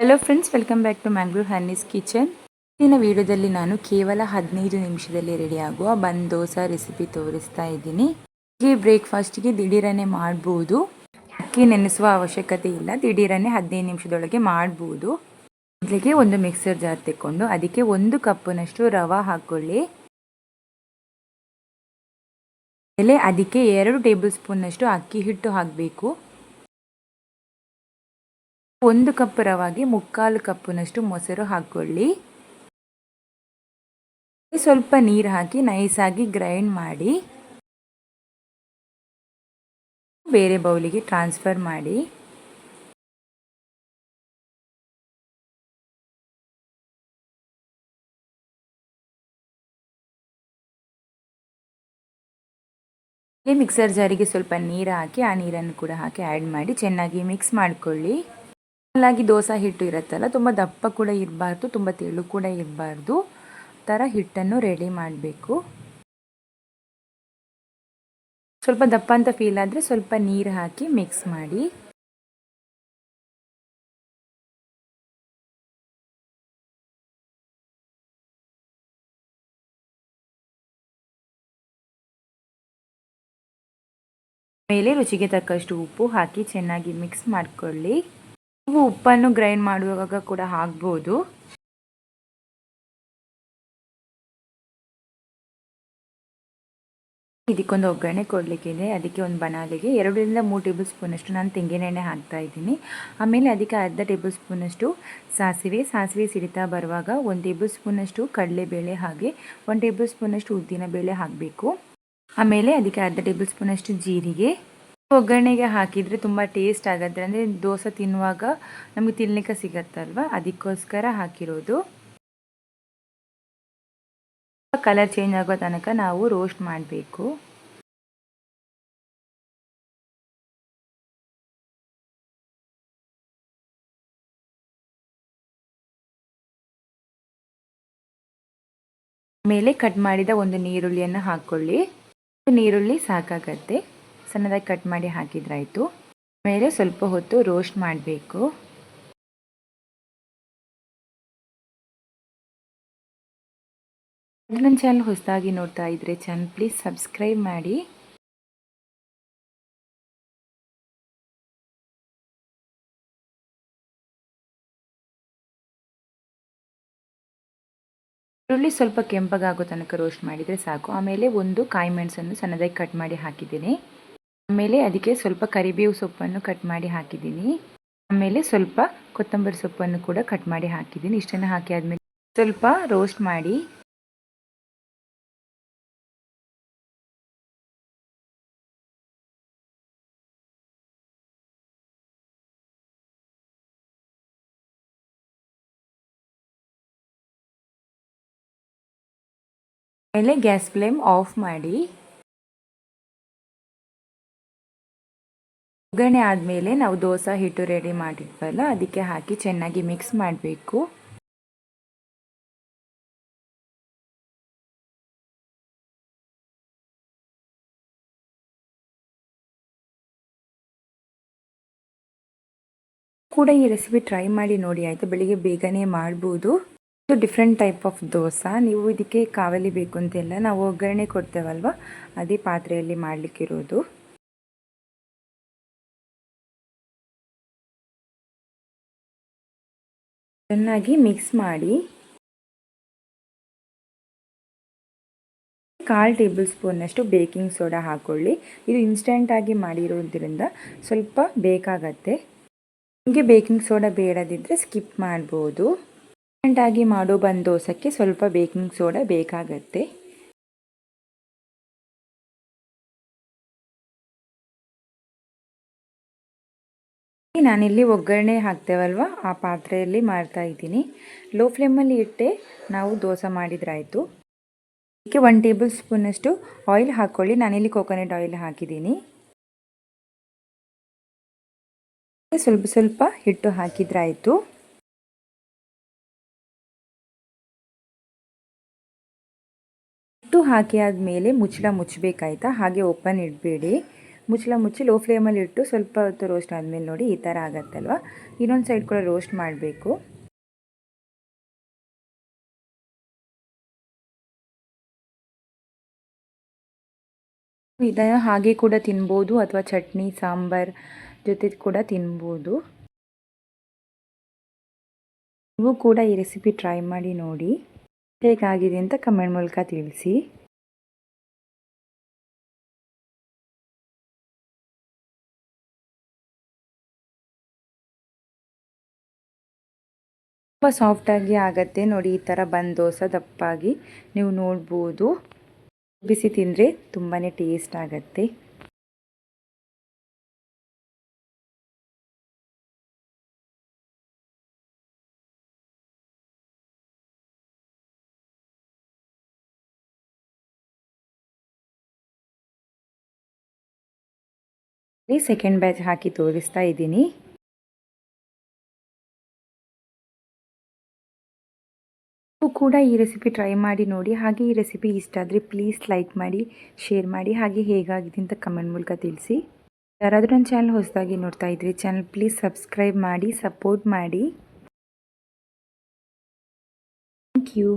Hello friends welcome back to Mangalore Hanni's kitchen ಇಂದಿನ ವಿಡಿಯೋದಲ್ಲಿ ನಾನು ಕೇವಲ ಹದಿನೈದು ನಿಮಿಷದಲ್ಲಿ ರೆಡಿಯಾಗುವ ಬನ್ ದೋಸಾ ರೆಸಿಪಿ ತೋರಿಸ್ತಾ ಇದ್ದೀನಿ. ಈ ಬ್ರೇಕ್ಫಾಸ್ಟ್ಗೆ ದಿಢೀರನೆ ಮಾಡ್ಬೋದು. ಅಕ್ಕಿ ನೆನೆಸುವ ಅವಶ್ಯಕತೆ ಇಲ್ಲ, ದಿಢೀರನೆ ಹದಿನೈದು ನಿಮಿಷದೊಳಗೆ ಮಾಡ್ಬೋದು. ಮೊದಲಿಗೆ ಒಂದು ಮಿಕ್ಸರ್ ಜಾರ್ ತೆಕ್ಕೊಂಡು ಅದಕ್ಕೆ ಒಂದು ಕಪ್ಪಿನಷ್ಟು ರವ ಹಾಕ್ಕೊಳ್ಳಿ ಆಮೇಲೆ ಅದಕ್ಕೆ ಎರಡು ಟೇಬಲ್ ಸ್ಪೂನ್ನಷ್ಟು ಅಕ್ಕಿ ಹಿಟ್ಟು ಹಾಕಬೇಕು. ಒಂದು ಕಪ್ ರವಾಗೆ ಮುಕ್ಕಾಲು ಕಪ್ಪಿನಷ್ಟು ಮೊಸರು ಹಾಕ್ಕೊಳ್ಳಿ ಸ್ವಲ್ಪ ನೀರು ಹಾಕಿ ನೈಸಾಗಿ ಗ್ರೈಂಡ್ ಮಾಡಿ. ಬೇರೆ ಬೌಲಿಗೆ ಟ್ರಾನ್ಸ್ಫರ್ ಮಾಡಿ. ಮಿಕ್ಸರ್ ಜಾರಿಗೆ ಸ್ವಲ್ಪ ನೀರು ಹಾಕಿ, ಆ ನೀರನ್ನು ಕೂಡ ಹಾಕಿ ಆ್ಯಡ್ ಮಾಡಿ. ಚೆನ್ನಾಗಿ ಮಿಕ್ಸ್ ಮಾಡಿಕೊಳ್ಳಿ. ಹಾಗೆ ದೋಸೆ ಹಿಟ್ಟು ಇರುತ್ತಲ್ಲ, ತುಂಬ ದಪ್ಪ ಕೂಡ ಇರಬಾರ್ದು, ತುಂಬ ತೆಳು ಕೂಡ ಇರಬಾರ್ದು. ಥರ ಹಿಟ್ಟನ್ನು ರೆಡಿ ಮಾಡಬೇಕು. ಸ್ವಲ್ಪ ದಪ್ಪ ಅಂತ ಫೀಲ್ ಆದರೆ ಸ್ವಲ್ಪ ನೀರು ಹಾಕಿ ಮಿಕ್ಸ್ ಮಾಡಿ. ಮೇಲೆ ರುಚಿಗೆ ತಕ್ಕಷ್ಟು ಉಪ್ಪು ಹಾಕಿ ಚೆನ್ನಾಗಿ ಮಿಕ್ಸ್ ಮಾಡಿಕೊಳ್ಳಿ. ನೀವು ಉಪ್ಪನ್ನು ಗ್ರೈಂಡ್ ಮಾಡುವಾಗ ಕೂಡ ಹಾಕ್ಬೋದು. ಇದಕ್ಕೊಂದು ಒಗ್ಗರಣೆ ಕೊಡಲಿಕ್ಕಿದೆ ಅದಕ್ಕೆ ಒಂದು ಬನಾಲಿಗೆ ಎರಡರಿಂದ ಮೂರು ಟೇಬಲ್ ಸ್ಪೂನಷ್ಟು ನಾನು ತೆಂಗಿನೆಣ್ಣೆ ಹಾಕ್ತಾ ಇದ್ದೀನಿ. ಆಮೇಲೆ ಅದಕ್ಕೆ ಅರ್ಧ ಟೇಬಲ್ ಸ್ಪೂನಷ್ಟು ಸಾಸಿವೆ. ಸಾಸಿವೆ ಸಿಡಿತಾ ಬರುವಾಗ ಒಂದು ಟೇಬಲ್ ಸ್ಪೂನಷ್ಟು ಕಡಲೆಬೇಳೆ ಹಾಗೆ ಒಂದು ಟೇಬಲ್ ಸ್ಪೂನಷ್ಟು ಉದ್ದಿನ ಬೇಳೆ ಹಾಕಬೇಕು. ಆಮೇಲೆ ಅದಕ್ಕೆ ಅರ್ಧ ಟೇಬಲ್ ಸ್ಪೂನಷ್ಟು ಜೀರಿಗೆ. ಒಗ್ಗರಣೆಗೆ ಹಾಕಿದರೆ ತುಂಬ ಟೇಸ್ಟ್ ಆಗುತ್ತೆ. ಅಂದರೆ ದೋಸೆ ತಿನ್ನುವಾಗ ನಮಗೆ ತಿನ್ನಲಿಕ್ಕೆ ಸಿಗತ್ತಲ್ವ? ಅದಕ್ಕೋಸ್ಕರ ಹಾಕಿರೋದು. ಕಲರ್ ಚೇಂಜ್ ಆಗೋ ತನಕ ನಾವು ರೋಸ್ಟ್ ಮಾಡಬೇಕು. ಮೇಲೆ ಕಟ್ ಮಾಡಿದ ಒಂದು ನೀರುಳ್ಳಿಯನ್ನು ಹಾಕ್ಕೊಳ್ಳಿ ನೀರುಳ್ಳಿ ಸಾಕಾಗತ್ತೆ. ಸಣ್ಣದಾಗಿ ಕಟ್ ಮಾಡಿ ಹಾಕಿದ್ರಾಯಿತು. ಮೇಲೆ ಸ್ವಲ್ಪ ಹೊತ್ತು ರೋಸ್ಟ್ ಮಾಡಬೇಕು. ನನ್ನ ಚಾನಲ್ ಹೊಸದಾಗಿ ನೋಡ್ತಾ ಇದ್ರೆ ಚಾನಲ್ ಪ್ಲೀಸ್ ಸಬ್ಸ್ಕ್ರೈಬ್ ಮಾಡಿ. ಈರುಳ್ಳಿ ಸ್ವಲ್ಪ ಕೆಂಪಗಾಗೋ ತನಕ ರೋಸ್ಟ್ ಮಾಡಿದರೆ ಸಾಕು. ಆಮೇಲೆ ಒಂದು ಕಾಯಿ ಮೆಣಸನ್ನು ಸಣ್ಣದಾಗಿ ಕಟ್ ಮಾಡಿ ಹಾಕಿದ್ದೀನಿ. ಆಮೇಲೆ ಅದಕ್ಕೆ ಸ್ವಲ್ಪ ಕರಿಬೇವು ಸೊಪ್ಪನ್ನು ಕಟ್ ಮಾಡಿ ಹಾಕಿದ್ದೀನಿ. ಆಮೇಲೆ ಸ್ವಲ್ಪ ಕೊತ್ತಂಬರಿ ಸೊಪ್ಪನ್ನು ಕೂಡ ಕಟ್ ಮಾಡಿ ಹಾಕಿದ್ದೀನಿ. ಇಷ್ಟನ್ನು ಹಾಕಿ ಆದಮೇಲೆ ಸ್ವಲ್ಪ ರೋಸ್ಟ್ ಮಾಡಿ ಆಮೇಲೆ ಗ್ಯಾಸ್ ಫ್ಲೇಮ್ ಆಫ್ ಮಾಡಿ ಒಗ್ಗರಣೆ ಆದಮೇಲೆ ನಾವು ದೋಸೆ, ಹಿಟ್ಟು ರೆಡಿ ಮಾಡಿದ್ವಲ್ಲ, ಅದಕ್ಕೆ ಹಾಕಿ ಚೆನ್ನಾಗಿ ಮಿಕ್ಸ್ ಮಾಡಬೇಕು. ಕೂಡ ಈ ರೆಸಿಪಿ ಟ್ರೈ ಮಾಡಿ ನೋಡಿ, ಆಯಿತು? ಬೆಳಿಗ್ಗೆ ಬೇಗನೆ ಮಾಡ್ಬೋದು. ಇದು ಡಿಫ್ರೆಂಟ್ ಟೈಪ್ ಆಫ್ ದೋಸೆ. ನೀವು ಇದಕ್ಕೆ ಕಾವಲಿ ಬೇಕು ಅಂತೆಲ್ಲ ನಾವು ಒಗ್ಗರಣೆ ಕೊಡ್ತೇವಲ್ವ? ಅದೇ ಪಾತ್ರೆಯಲ್ಲಿ ಮಾಡಲಿಕ್ಕಿರೋದು. ಚೆನ್ನಾಗಿ ಮಿಕ್ಸ್ ಮಾಡಿ ಕಾಲು ಟೇಬಲ್ ಸ್ಪೂನಷ್ಟು ಬೇಕಿಂಗ್ ಸೋಡಾ ಹಾಕ್ಕೊಳ್ಳಿ ಇದು ಇನ್ಸ್ಟೆಂಟಾಗಿ ಮಾಡಿರೋದ್ರಿಂದ ಸ್ವಲ್ಪ ಬೇಕಾಗತ್ತೆ. ನಿಮಗೆ ಬೇಕಿಂಗ್ ಸೋಡಾ ಬೇಡದಿದ್ದರೆ ಸ್ಕಿಪ್ ಮಾಡ್ಬೋದು. ಇನ್ಸ್ಟೆಂಟಾಗಿ ಮಾಡೋ ಬಂದು ದೋಸಕ್ಕೆ ಸ್ವಲ್ಪ ಬೇಕಿಂಗ್ ಸೋಡಾ ಬೇಕಾಗತ್ತೆ. ನಾನಿಲ್ಲಿ ಒಗ್ಗರಣೆ ಹಾಕ್ತೇವಲ್ವ? ಆ ಪಾತ್ರೆಯಲ್ಲಿ ಮಾಡ್ತಾ ಇದ್ದೀನಿ. ಲೋ ಫ್ಲೇಮಲ್ಲಿ ಇಟ್ಟೆ ನಾವು ದೋಸೆ ಮಾಡಿದ್ರಾಯಿತು. ಅದಕ್ಕೆ ಒನ್ ಟೇಬಲ್ ಸ್ಪೂನಷ್ಟು ಆಯಿಲ್ ಹಾಕ್ಕೊಳ್ಳಿ ನಾನಿಲ್ಲಿ ಕೋಕೋನಟ್ ಆಯಿಲ್ ಹಾಕಿದ್ದೀನಿ. ಸ್ವಲ್ಪ ಸ್ವಲ್ಪ ಹಿಟ್ಟು ಹಾಕಿದ್ರಾಯಿತು. ಹಿಟ್ಟು ಹಾಕಿ ಆದಮೇಲೆ ಮುಚ್ಚಳ ಮುಚ್ಚಬೇಕಾಯ್ತಾ? ಹಾಗೆ ಓಪನ್ ಇಡಬೇಡಿ. ಮುಚ್ಚಳ ಮುಚ್ಚಿ ಲೋ ಫ್ಲೇಮಲ್ಲಿ ಇಟ್ಟು ಸ್ವಲ್ಪ ಹೊತ್ತು ರೋಸ್ಟ್ ಆದಮೇಲೆ ನೋಡಿ ಈ ಥರ ಆಗತ್ತಲ್ವ? ಇನ್ನೊಂದು ಸೈಡ್ ಕೂಡ ರೋಸ್ಟ್ ಮಾಡಬೇಕು. ಇದನ್ನು ಹಾಗೆ ಕೂಡ ತಿನ್ಬೋದು ಅಥವಾ ಚಟ್ನಿ, ಸಾಂಬಾರ್ ಜೊತೆ ಕೂಡ ತಿನ್ಬೋದು. ನೀವು ಕೂಡ ಈ ರೆಸಿಪಿ ಟ್ರೈ ಮಾಡಿ ನೋಡಿ. ಹೇಗಾಗಿದೆ ಅಂತ ಕಮೆಂಟ್ ಮೂಲಕ ತಿಳಿಸಿ. ತುಂಬ ಸಾಫ್ಟಾಗಿ ಆಗುತ್ತೆ ನೋಡಿ, ಈ ಥರ ಬಂದು ದೋಸೆ ದಪ್ಪಾಗಿ ನೀವು ನೋಡ್ಬೋದು. ಬಿಸಿ ತಿಂದರೆ ತುಂಬಾ ಟೇಸ್ಟ್ ಆಗುತ್ತೆ. ಸೆಕೆಂಡ್ ಬ್ಯಾಚ್ ಹಾಕಿ ತೋರಿಸ್ತಾ ಇದ್ದೀನಿ. ಕೂಡ ಈ ರೆಸಿಪಿ ಟ್ರೈ ಮಾಡಿ ನೋಡಿ. ಹಾಗೆ ಈ ರೆಸಿಪಿ ಇಷ್ಟ ಆದರೆ ಪ್ಲೀಸ್ ಲೈಕ್ ಮಾಡಿ ಶೇರ್ ಮಾಡಿ. ಹಾಗೆ ಹೇಗಾಗಿದೆ ಅಂತ ಕಮೆಂಟ್ ಮೂಲಕ ತಿಳಿಸಿ. ಯಾರಾದರೂ ನನ್ನ ಚಾನಲ್ ಹೊಸದಾಗಿ ನೋಡ್ತಾ ಇದ್ರಿ ಚಾನಲ್ ಪ್ಲೀಸ್ ಸಬ್ಸ್ಕ್ರೈಬ್ ಮಾಡಿ ಸಪೋರ್ಟ್ ಮಾಡಿ. Thank you